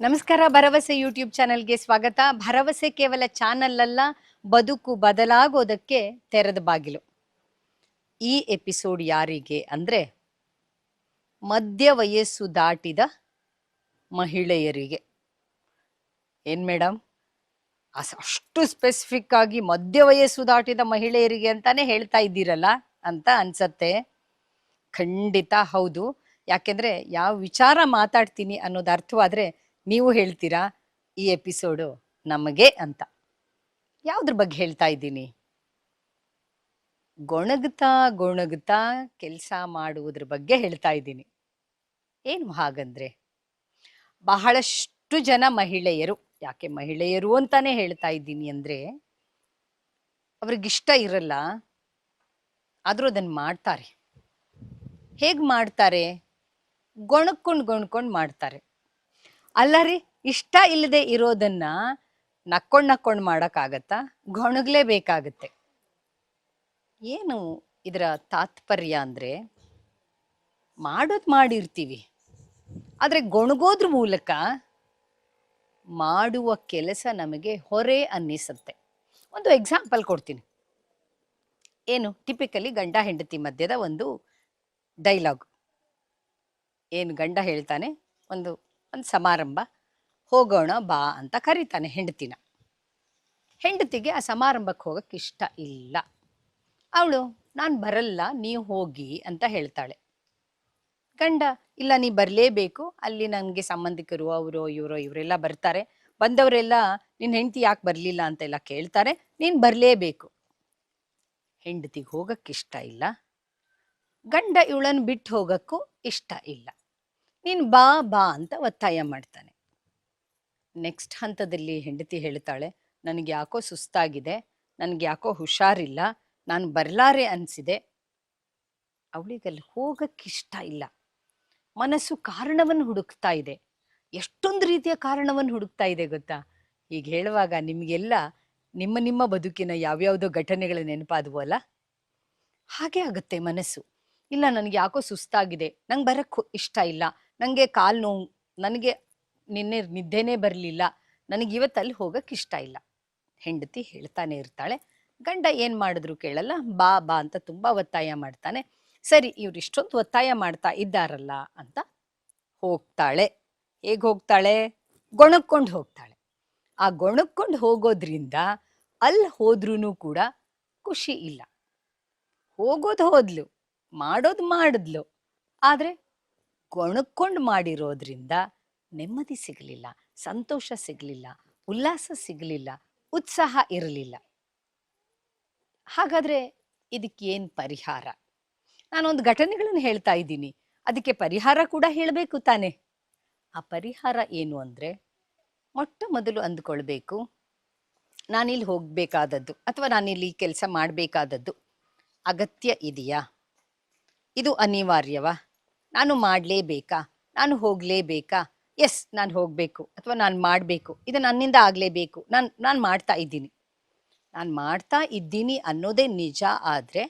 ನಮಸ್ಕಾರ, ಭರವಸೆ ಯೂಟ್ಯೂಬ್ ಚಾನೆಲ್ಗೆ ಸ್ವಾಗತ. ಭರವಸೆ ಕೇವಲ ಚಾನಲ್ ಅಲ್ಲ, ಬದುಕು ಬದಲಾಗೋದಕ್ಕೆ ತೆರೆದ ಬಾಗಿಲು. ಈ ಎಪಿಸೋಡ್ ಯಾರಿಗೆ ಅಂದ್ರೆ, ಮಧ್ಯ ವಯಸ್ಸು ದಾಟಿದ ಮಹಿಳೆಯರಿಗೆ. ಏನ್ ಮೇಡಮ್ ಅಷ್ಟು ಸ್ಪೆಸಿಫಿಕ್ ಆಗಿ ಮಧ್ಯ ವಯಸ್ಸು ದಾಟಿದ ಮಹಿಳೆಯರಿಗೆ ಅಂತಾನೆ ಹೇಳ್ತಾ ಇದ್ದೀರಲ್ಲ ಅಂತ ಅನ್ಸತ್ತೆ. ಖಂಡಿತ ಹೌದು. ಯಾಕೆಂದ್ರೆ, ಯಾವ ವಿಚಾರ ಮಾತಾಡ್ತೀನಿ ಅನ್ನೋದು ಅರ್ಥವಾದ್ರೆ ನೀವು ಹೇಳ್ತೀರಾ ಈ ಎಪಿಸೋಡು ನಮಗೆ ಅಂತ? ಯಾವ್ದ್ರ ಬಗ್ಗೆ ಹೇಳ್ತಾ ಇದ್ದೀನಿ? ಗೊಣಗ್ತಾ ಗೊಣಗ್ತಾ ಕೆಲಸ ಮಾಡುವುದ್ರ ಬಗ್ಗೆ ಹೇಳ್ತಾ ಇದ್ದೀನಿ. ಏನು ಹಾಗಂದ್ರೆ, ಬಹಳಷ್ಟು ಜನ ಮಹಿಳೆಯರು, ಯಾಕೆ ಮಹಿಳೆಯರು ಅಂತಾನೆ ಹೇಳ್ತಾ ಇದ್ದೀನಿ ಅಂದ್ರೆ, ಅವ್ರಿಗಿಷ್ಟ ಇರಲ್ಲ, ಆದ್ರೂ ಅದನ್ನ ಮಾಡ್ತಾರೆ. ಹೇಗ್ ಮಾಡ್ತಾರೆ? ಗೊಣಕ್ಕೊಂಡು ಗೊಣ್ಕೊಂಡು ಮಾಡ್ತಾರೆ. ಅಲ್ಲ ರೀ, ಇಷ್ಟ ಇಲ್ಲದೆ ಇರೋದನ್ನ ನಕ್ಕೊಂಡ್ ನಕ್ಕೊಂಡ್ ಮಾಡೋಕ್ಕಾಗತ್ತಾ? ಗೊಣಗ್ಲೇಬೇಕಾಗತ್ತೆ ಏನು ಇದರ ತಾತ್ಪರ್ಯ ಅಂದ್ರೆ, ಮಾಡೋದ್ ಮಾಡಿರ್ತೀವಿ. ಆದರೆ ಗೊಣಗೋದ್ರ ಮೂಲಕ ಮಾಡುವ ಕೆಲಸ ನಮಗೆ ಹೊರೆ ಅನ್ನಿಸುತ್ತೆ. ಒಂದು ಎಕ್ಸಾಂಪಲ್ ಕೊಡ್ತೀನಿ. ಏನು ಟಿಪಿಕಲಿ ಗಂಡ ಹೆಂಡತಿ ಮಧ್ಯದ ಒಂದು ಡೈಲಾಗ್ ಏನು ಗಂಡ ಹೇಳ್ತಾನೆ, ಒಂದು ಒಂದು ಸಮಾರಂಭ. ಹೋಗೋಣ ಬಾ ಅಂತ ಕರೀತಾನೆ ಹೆಂಡತಿನ. ಹೆಂಡತಿಗೆ ಆ ಸಮಾರಂಭಕ್ಕೆ ಹೋಗಕ್ಕೆ ಇಷ್ಟ ಇಲ್ಲ. ಅವಳು, ನಾನು ಬರಲ್ಲ, ನೀವು ಹೋಗಿ ಅಂತ ಹೇಳ್ತಾಳೆ. ಗಂಡ, ಇಲ್ಲ, ನೀ ಬರಲೇಬೇಕು. ಅಲ್ಲಿ ನನಗೆ ಸಂಬಂಧಿಕರು, ಅವರು, ಇವರೋ, ಇವರೆಲ್ಲ ಬರ್ತಾರೆ. ಬಂದವರೆಲ್ಲ ನಿನ್ನ ಹೆಂಡತಿ ಯಾಕೆ ಬರಲಿಲ್ಲ ಅಂತೆಲ್ಲ ಕೇಳ್ತಾರೆ. ನೀನು ಬರಲೇಬೇಕು. ಹೆಂಡತಿಗೆ ಹೋಗಕ್ಕೆ ಇಷ್ಟ ಇಲ್ಲ. ಗಂಡ ಇವಳನ್ನು ಬಿಟ್ಟು ಹೋಗಕ್ಕೂ ಇಷ್ಟ ಇಲ್ಲ. ನೀನು ಬಾ ಬಾ ಅಂತ ಒತ್ತಾಯ ಮಾಡ್ತಾನೆ. ನೆಕ್ಸ್ಟ್ ಹಂತದಲ್ಲಿ ಹೆಂಡತಿ ಹೇಳ್ತಾಳೆ, ನನಗೆ ಯಾಕೋ ಸುಸ್ತಾಗಿದೆ, ನನಗೆ ಯಾಕೋ ಹುಷಾರಿಲ್ಲ, ನಾನು ಬರ್ಲಾರೆ ಅನ್ಸಿದೆ. ಅವಳಿಗಲ್ಲಿ ಹೋಗಕ್ಕಿಷ್ಟ ಇಲ್ಲ. ಮನಸ್ಸು ಕಾರಣವನ್ನು ಹುಡುಕ್ತಾ ಇದೆ. ಎಷ್ಟೊಂದು ರೀತಿಯ ಕಾರಣವನ್ನು ಹುಡುಕ್ತಾ ಇದೆ ಗೊತ್ತಾ? ಈಗ ಹೇಳುವಾಗ ನಿಮಗೆಲ್ಲ ನಿಮ್ಮ ನಿಮ್ಮ ಬದುಕಿನ ಯಾವ್ಯಾವುದೋ ಘಟನೆಗಳ ನೆನಪಾದವು ಅಲ್ಲ? ಹಾಗೆ ಆಗುತ್ತೆ ಮನಸ್ಸು. ಇಲ್ಲ, ನನಗೆ ಯಾಕೋ ಸುಸ್ತಾಗಿದೆ, ನಂಗೆ ಬರಕ್ಕೆ ಇಷ್ಟ ಇಲ್ಲ ನನಗೆ ಕಾಲು ನೋವು, ನನಗೆ ನಿನ್ನೆ ನಿದ್ದೆನೇ ಬರಲಿಲ್ಲ, ನನಗೆ ಇವತ್ತು ಅಲ್ಲಿ ಹೋಗಕ್ಕೆ ಇಷ್ಟ ಇಲ್ಲ. ಹೆಂಡತಿ ಹೇಳ್ತಾನೆ ಇರ್ತಾಳೆ, ಗಂಡ ಏನು ಮಾಡಿದ್ರು ಕೇಳಲ್ಲ, ಬಾ ಬಾ ಅಂತ ತುಂಬ ಒತ್ತಾಯ ಮಾಡ್ತಾನೆ. ಸರಿ, ಇವ್ರು ಇಷ್ಟೊಂದು ಒತ್ತಾಯ ಮಾಡ್ತಾ ಇದ್ದಾರಲ್ಲ ಅಂತ ಹೋಗ್ತಾಳೆ. ಹೇಗೆ ಹೋಗ್ತಾಳೆ? ಗೊಣಕ್ಕೊಂಡು ಹೋಗ್ತಾಳೆ. ಆ ಗೊಣಕ್ಕೊಂಡು ಹೋಗೋದ್ರಿಂದ ಅಲ್ಲಿ ಹೋದ್ರೂ ಕೂಡ ಖುಷಿ ಇಲ್ಲ. ಹೋಗೋದು ಹೋದ್ಲು, ಮಾಡೋದು ಮಾಡಿದ್ಲು, ಆದರೆ ಗೊಣಕ್ಕೊಂಡು ಮಾಡಿರೋದ್ರಿಂದ ನೆಮ್ಮದಿ ಸಿಗಲಿಲ್ಲ, ಸಂತೋಷ ಸಿಗಲಿಲ್ಲ, ಉಲ್ಲಾಸ ಸಿಗಲಿಲ್ಲ, ಉತ್ಸಾಹ ಇರಲಿಲ್ಲ. ಹಾಗಾದ್ರೆ ಇದಕ್ಕೆ ಏನು ಪರಿಹಾರ? ನಾನೊಂದು ಘಟನೆಗಳನ್ನು ಹೇಳ್ತಾ ಇದ್ದೀನಿ. ಅದಕ್ಕೆ ಪರಿಹಾರ ಕೂಡ ಹೇಳಬೇಕು ತಾನೆ. ಆ ಪರಿಹಾರ ಏನು ಅಂದರೆ, ಮೊಟ್ಟ ಮೊದಲು ಅಂದ್ಕೊಳ್ಬೇಕು, ನಾನಿಲ್ಲಿ ಹೋಗಬೇಕಾದದ್ದು ಅಥವಾ ನಾನಿಲ್ಲಿ ಕೆಲಸ ಮಾಡಬೇಕಾದದ್ದು ಅಗತ್ಯ ಇದೆಯಾ? ಇದು ಅನಿವಾರ್ಯವಾ? ನಾನು ಮಾಡಲೇಬೇಕಾ? ನಾನು ಹೋಗಲೇಬೇಕಾ? ಎಸ್, ನಾನು ಹೋಗಬೇಕು ಅಥವಾ ನಾನು ಮಾಡಬೇಕು. ಇದು ನನ್ನಿಂದ ಆಗಲೇಬೇಕು. ನಾನು ನಾನು ಮಾಡ್ತಾ ಇದ್ದೀನಿ. ನಾನು ಮಾಡ್ತಾ ಇದ್ದೀನಿ ಅನ್ನೋದೇ ನಿಜ ಆದರೆ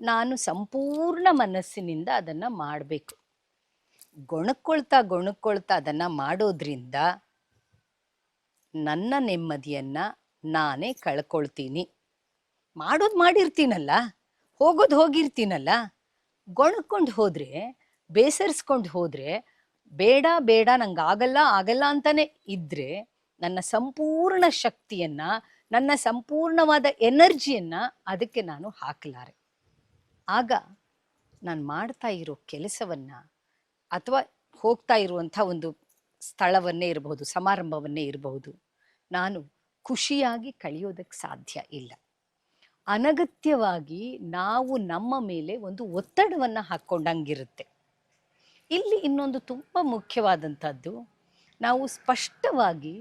ನಾನು ಸಂಪೂರ್ಣ ಮನಸ್ಸಿನಿಂದ ಅದನ್ನು ಮಾಡಬೇಕು. ಗೊಣಕ್ಕೊಳ್ತಾ ಗೊಣಕ್ಕೊಳ್ತಾ ಅದನ್ನು ಮಾಡೋದ್ರಿಂದ ನನ್ನ ನೆಮ್ಮದಿಯನ್ನು ನಾನೇ ಕಳ್ಕೊಳ್ತೀನಿ. ಮಾಡೋದು ಮಾಡಿರ್ತೀನಲ್ಲ? ಹೋಗೋದು ಹೋಗಿರ್ತೀನಲ್ಲ? ಗೊಣಕ್ಕೊಂಡು ಹೋದರೆ ಬೇಸರಿಸ್ಕೊಂಡು ಹೋದರೆ ಬೇಡ ಬೇಡ, ನಂಗೆ ಆಗಲ್ಲ ಆಗಲ್ಲ ಅಂತಾನೆ ಇದ್ರೆ ನನ್ನ ಸಂಪೂರ್ಣ ಶಕ್ತಿಯನ್ನ, ನನ್ನ ಸಂಪೂರ್ಣವಾದ ಎನರ್ಜಿಯನ್ನ ಅದಕ್ಕೆ ನಾನು ಹಾಕಲಾರೆ. ಆಗ ನಾನು ಮಾಡ್ತಾ ಇರೋ ಕೆಲಸವನ್ನ ಅಥವಾ ಹೋಗ್ತಾ ಇರುವಂಥ ಒಂದು ಸ್ಥಳವನ್ನೇ ಇರಬಹುದು, ಸಮಾರಂಭವನ್ನೇ ಇರಬಹುದು, ನಾನು ಖುಷಿಯಾಗಿ ಕಳೆಯೋದಕ್ಕೆ ಸಾಧ್ಯ ಇಲ್ಲ. ಅನಗತ್ಯವಾಗಿ ನಾವು ನಮ್ಮ ಮೇಲೆ ಒಂದು ಒತ್ತಡವನ್ನು ಹಾಕ್ಕೊಂಡಂಗಿರುತ್ತೆ. ಇಲ್ಲಿ ಇನ್ನೊಂದು ತುಂಬ ಮುಖ್ಯವಾದಂಥದ್ದು, ನಾವು ಸ್ಪಷ್ಟವಾಗಿ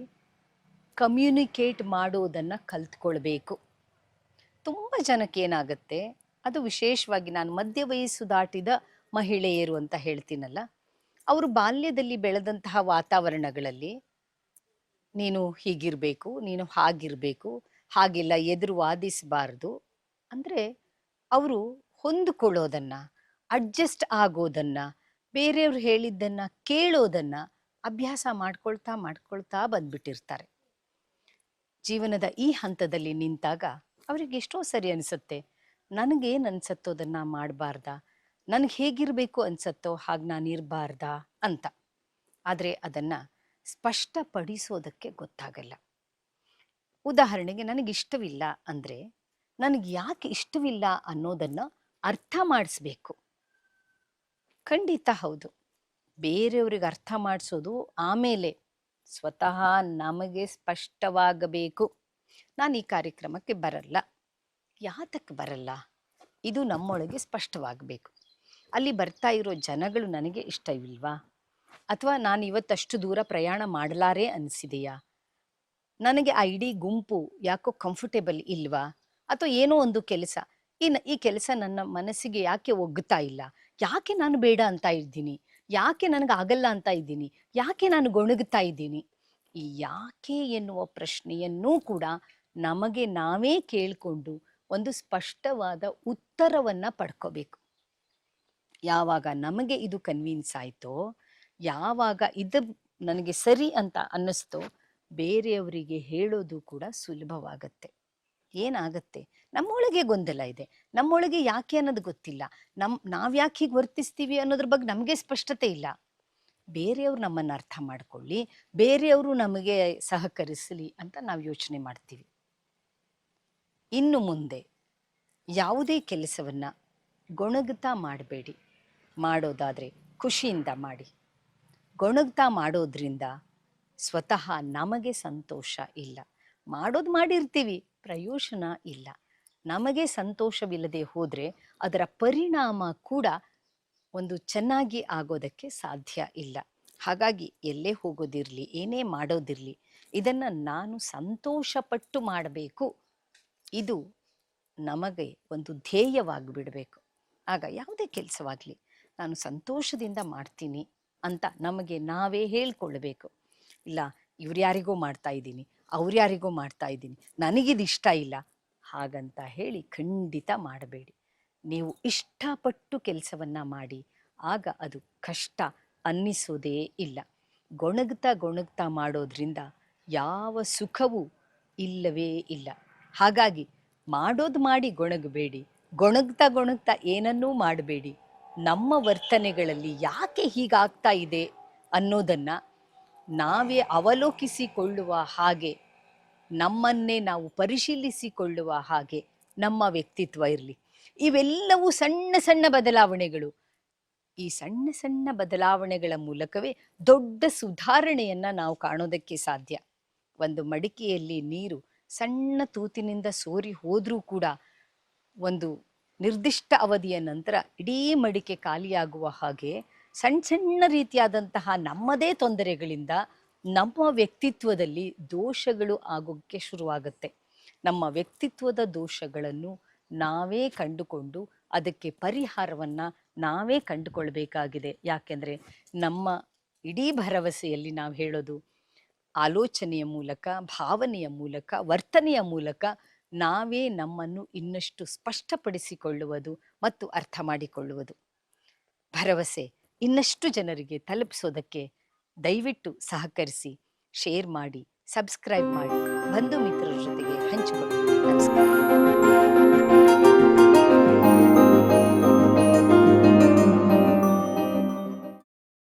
ಕಮ್ಯುನಿಕೇಟ್ ಮಾಡೋದನ್ನು ಕಲ್ತ್ಕೊಳ್ಬೇಕು. ತುಂಬ ಜನಕ್ಕೆ ಏನಾಗುತ್ತೆ, ಅದು ವಿಶೇಷವಾಗಿ ನಾನು ಮಧ್ಯ ವಯಸ್ಸು ದಾಟಿದ ಮಹಿಳೆಯರು ಅಂತ ಹೇಳ್ತೀನಲ್ಲ, ಅವರು ಬಾಲ್ಯದಲ್ಲಿ ಬೆಳೆದಂತಹ ವಾತಾವರಣಗಳಲ್ಲಿ ನೀನು ಹೀಗಿರಬೇಕು, ನೀನು ಹಾಗಿರಬೇಕು, ಹಾಗೆಲ್ಲ ಎದುರು ವಾದಿಸಬಾರ್ದು. ಅಂದರೆ, ಅವರು ಹೊಂದಿಕೊಳ್ಳೋದನ್ನು ಅಡ್ಜಸ್ಟ್ ಆಗೋದನ್ನು ಬೇರೆಯವ್ರು ಹೇಳಿದ್ದನ್ನು ಕೇಳೋದನ್ನು ಅಭ್ಯಾಸ ಮಾಡ್ಕೊಳ್ತಾ ಮಾಡ್ಕೊಳ್ತಾ ಬಂದ್ಬಿಟ್ಟಿರ್ತಾರೆ. ಜೀವನದ ಈ ಹಂತದಲ್ಲಿ ನಿಂತಾಗ ಅವ್ರಿಗೆ ಎಷ್ಟೋ ಸರಿ ಅನಿಸುತ್ತೆ ನನಗೇನು ಅನ್ಸತ್ತೋದನ್ನು ಮಾಡಬಾರ್ದಾ? ನನಗೆ ಹೇಗಿರಬೇಕು ಅನ್ಸತ್ತೋ? ಹಾಗೆ ನಾನು ಇರಬಾರ್ದಾ? ಅಂತ. ಆದರೆ ಅದನ್ನ ಸ್ಪಷ್ಟಪಡಿಸೋದಕ್ಕೆ ಗೊತ್ತಾಗಲ್ಲ. ಉದಾಹರಣೆಗೆ ನನಗೆ ಇಷ್ಟವಿಲ್ಲ ಅಂದರೆ, ನನಗೆ ಯಾಕೆ ಇಷ್ಟವಿಲ್ಲ ಅನ್ನೋದನ್ನ ಅರ್ಥ ಮಾಡಿಸ್ಬೇಕು. ಖಂಡಿತ ಹೌದು. ಬೇರೆಯವ್ರಿಗೆ ಅರ್ಥ ಮಾಡಿಸೋದು ಆಮೇಲೆ ಸ್ವತಃ ನಮಗೆ ಸ್ಪಷ್ಟವಾಗಬೇಕು. ನಾನು ಈ ಕಾರ್ಯಕ್ರಮಕ್ಕೆ ಬರಲ್ಲ. ಯಾತಕ್ಕೆ ಬರಲ್ಲ? ಇದು ನಮ್ಮೊಳಗೆ ಸ್ಪಷ್ಟವಾಗಬೇಕು. ಅಲ್ಲಿ ಬರ್ತಾ ಇರೋ ಜನಗಳು ನನಗೆ ಇಷ್ಟವಿಲ್ವಾ ಅಥವಾ ನಾನು ಇವತ್ತಷ್ಟು ದೂರ ಪ್ರಯಾಣ ಮಾಡಲಾರೆ ಅನಿಸಿದೆಯಾ? ನನಗೆ ಆ ಇಡೀ ಗುಂಪು ಯಾಕೋ ಕಂಫರ್ಟೇಬಲ್ ಇಲ್ವಾ? ಅಥವಾ ಏನೋ ಒಂದು ಕೆಲಸ. ಇನ್ನು ಈ ಕೆಲಸ ನನ್ನ ಮನಸ್ಸಿಗೆ ಯಾಕೆ ಒಗ್ಗುತ್ತಾ ಇಲ್ಲ? ಯಾಕೆ ನಾನು ಬೇಡ ಅಂತ ಇದ್ದೀನಿ? ಯಾಕೆ ನನಗೆ ಆಗಲ್ಲ ಅಂತ ಇದ್ದೀನಿ? ಯಾಕೆ ನಾನು ಗೊಣಗುತ್ತಾ ಇದ್ದೀನಿ? ಈ ಯಾಕೆ ಎನ್ನುವ ಪ್ರಶ್ನೆಯನ್ನೂ ಕೂಡ ನಮಗೆ ನಾವೇ ಕೇಳಿಕೊಂಡು ಒಂದು ಸ್ಪಷ್ಟವಾದ ಉತ್ತರವನ್ನು ಪಡ್ಕೋಬೇಕು. ಯಾವಾಗ ನಮಗೆ ಇದು ಕನ್ವಿನ್ಸ್ ಆಯ್ತೋ, ಯಾವಾಗ ಇದು ನನಗೆ ಸರಿ ಅಂತ ಅನ್ನಿಸ್ತೋ, ಬೇರೆಯವರಿಗೆ ಹೇಳೋದು ಕೂಡ ಸುಲಭವಾಗತ್ತೆ. ಏನಾಗತ್ತೆ? ನಮ್ಮೊಳಗೆ ಗೊಂದಲ ಇದೆ. ನಮ್ಮೊಳಗೆ ಯಾಕೆ ಅನ್ನೋದು ಗೊತ್ತಿಲ್ಲ. ನಮ್, ನಾವ್ಯಾಕೆ ಹೀಗೆ ವರ್ತಿಸ್ತೀವಿ ಅನ್ನೋದ್ರ ಬಗ್ಗೆ ನಮಗೆ ಸ್ಪಷ್ಟತೆ ಇಲ್ಲ. ಬೇರೆಯವ್ರು ನಮ್ಮನ್ನು ಅರ್ಥ ಮಾಡ್ಕೊಳ್ಳಿ, ಬೇರೆಯವರು ನಮಗೆ ಸಹಕರಿಸಲಿ ಅಂತ ನಾವು ಯೋಚನೆ ಮಾಡ್ತೀವಿ. ಇನ್ನು ಮುಂದೆ ಯಾವುದೇ ಕೆಲಸವನ್ನ ಗೊಣಗುತ್ತಾ ಮಾಡಬೇಡಿ. ಮಾಡೋದಾದ್ರೆ ಖುಷಿಯಿಂದ ಮಾಡಿ. ಗೊಣಗ್ತಾ ಮಾಡೋದ್ರಿಂದ ಸ್ವತಃ ನಮಗೆ ಸಂತೋಷ ಇಲ್ಲ. ಮಾಡೋದು ಮಾಡಿರ್ತೀವಿ. ಪ್ರಯೋಜನ ಇಲ್ಲ. ನಮಗೆ ಸಂತೋಷವಿಲ್ಲದೆ ಹೋದರೆ ಅದರ ಪರಿಣಾಮ ಕೂಡ ಒಂದು ಚೆನ್ನಾಗಿ ಆಗೋದಕ್ಕೆ ಸಾಧ್ಯ ಇಲ್ಲ. ಹಾಗಾಗಿ ಎಲ್ಲೇ ಹೋಗೋದಿರಲಿ, ಏನೇ ಮಾಡೋದಿರಲಿ, ಇದನ್ನ ನಾನು ಸಂತೋಷಪಟ್ಟು ಮಾಡಬೇಕು. ಇದು ನಮಗೆ ಒಂದು ಧ್ಯೇಯವಾಗಿ ಬಿಡಬೇಕು ಆಗ ಯಾವುದೇ ಕೆಲಸವಾಗಲಿ, ನಾನು ಸಂತೋಷದಿಂದ ಮಾಡ್ತೀನಿ ಅಂತ ನಮಗೆ ನಾವೇ ಹೇಳ್ಕೊಳ್ಬೇಕು. ಇಲ್ಲ ಇವ್ರು ಯಾರಿಗೋ ಮಾಡ್ತಾ ಇದ್ದೀನಿ, ಅವ್ರು ಯಾರಿಗೋ ಮಾಡ್ತಾ ಇದ್ದೀನಿ, ನನಗಿದು ಇಷ್ಟ ಇಲ್ಲ, ಹಾಗಂತ ಹೇಳಿ ಖಂಡಿತ ಮಾಡಬೇಡಿ. ನೀವು ಇಷ್ಟಪಟ್ಟು ಕೆಲಸವನ್ನು ಮಾಡಿ, ಆಗ ಅದು ಕಷ್ಟ ಅನ್ನಿಸೋದೇ ಇಲ್ಲ. ಗೊಣಗ್ತಾ ಗೊಣಗ್ತಾ ಮಾಡೋದ್ರಿಂದ ಯಾವ ಸುಖವೂ ಇಲ್ಲವೇ ಇಲ್ಲ. ಹಾಗಾಗಿ ಮಾಡೋದು ಮಾಡಿ ಗೊಣಗಬೇಡಿ, ಗೊಣಗ್ತಾ ಗೊಣಗ್ತಾ ಏನನ್ನೂ ಮಾಡಬೇಡಿ. ನಮ್ಮ ವರ್ತನೆಗಳಲ್ಲಿ ಯಾಕೆ ಹೀಗಾಗ್ತಾ ಇದೆ ಅನ್ನೋದನ್ನ ನಾವೇ ಅವಲೋಕಿಸಿಕೊಳ್ಳುವ ಹಾಗೆ, ನಮ್ಮನ್ನೇ ನಾವು ಪರಿಶೀಲಿಸಿಕೊಳ್ಳುವ ಹಾಗೆ ನಮ್ಮ ವ್ಯಕ್ತಿತ್ವ ಇರಲಿ. ಇವೆಲ್ಲವೂ ಸಣ್ಣ ಸಣ್ಣ ಬದಲಾವಣೆಗಳು. ಈ ಸಣ್ಣ ಸಣ್ಣ ಬದಲಾವಣೆಗಳ ಮೂಲಕವೇ ದೊಡ್ಡ ಸುಧಾರಣೆಯನ್ನು ನಾವು ಕಾಣೋದಕ್ಕೆ ಸಾಧ್ಯ. ಒಂದು ಮಡಿಕೆಯಲ್ಲಿ ನೀರು ಸಣ್ಣ ತೂತಿನಿಂದ ಸೋರಿ ಹೋದರೂ ಕೂಡ ಒಂದು ನಿರ್ದಿಷ್ಟ ಅವಧಿಯ ನಂತರ ಇಡೀ ಮಡಿಕೆ ಖಾಲಿಯಾಗುವ ಹಾಗೆ ಸಣ್ಣ ಸಣ್ಣ ರೀತಿಯಾದಂತಹ ನಮ್ಮದೇ ತೊಂದರೆಗಳಿಂದ ನಮ್ಮ ವ್ಯಕ್ತಿತ್ವದಲ್ಲಿ ದೋಷಗಳು ಆಗೋಕ್ಕೆ ಶುರುವಾಗುತ್ತೆ. ನಮ್ಮ ವ್ಯಕ್ತಿತ್ವದ ದೋಷಗಳನ್ನು ನಾವೇ ಕಂಡುಕೊಂಡು ಅದಕ್ಕೆ ಪರಿಹಾರವನ್ನ ನಾವೇ ಕಂಡುಕೊಳ್ಬೇಕಾಗಿದೆ. ಯಾಕೆಂದ್ರೆ ನಮ್ಮ ಇಡೀ ಭರವಸೆಯಲ್ಲಿ ನಾವು ಹೇಳೋದು ಆಲೋಚನೆಯ ಮೂಲಕ, ಭಾವನೆಯ ಮೂಲಕ, ವರ್ತನೆಯ ಮೂಲಕ ನಾವೇ ನಮ್ಮನ್ನು ಇನ್ನಷ್ಟು ಸ್ಪಷ್ಟಪಡಿಸಿಕೊಳ್ಳುವುದು ಮತ್ತು ಅರ್ಥ ಮಾಡಿಕೊಳ್ಳುವುದು. ಭರವಸೆ. ಇನ್ನಷ್ಟು ಜನರಿಗೆ ತಲುಪಿಸೋದಕ್ಕೆ ದಯವಿಟ್ಟು ಸಹಕರಿಸಿ ಶೇರ್ ಮಾಡಿ ಸಬ್ಸ್ಕ್ರೈಬ್ ಮಾಡಿ. ಬಂಧು ಮಿತ್ರರ ಜೊತೆಗೆ ಹಂಚಿಕೊಳ್ಳಿ.